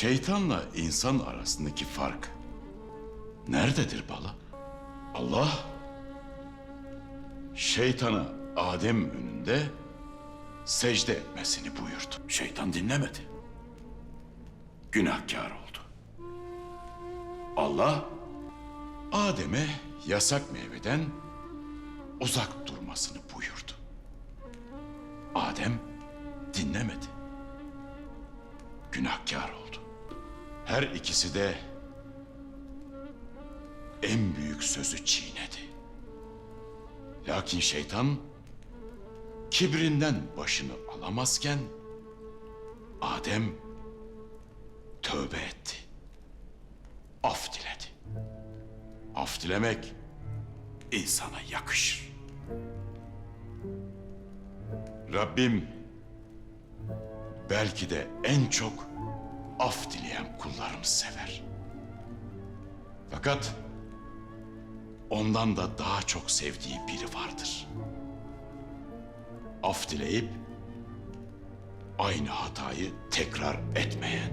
Şeytanla insan arasındaki fark nerededir bala? Allah şeytana Adem önünde secde etmesini buyurdu. Şeytan dinlemedi. Günahkar oldu. Allah Adem'e yasak meyveden uzak durmasını buyurdu. Adem dinlemedi. Günahkar oldu. Her ikisi de en büyük sözü çiğnedi. Lakin şeytan kibrinden başını alamazken Adem tövbe etti. Af diledi. Af dilemek insana yakışır. Rabbim belki de en çok af dileyen kullarını sever. Fakat ondan da daha çok sevdiği biri vardır. Af dileyip aynı hatayı tekrar etmeyen.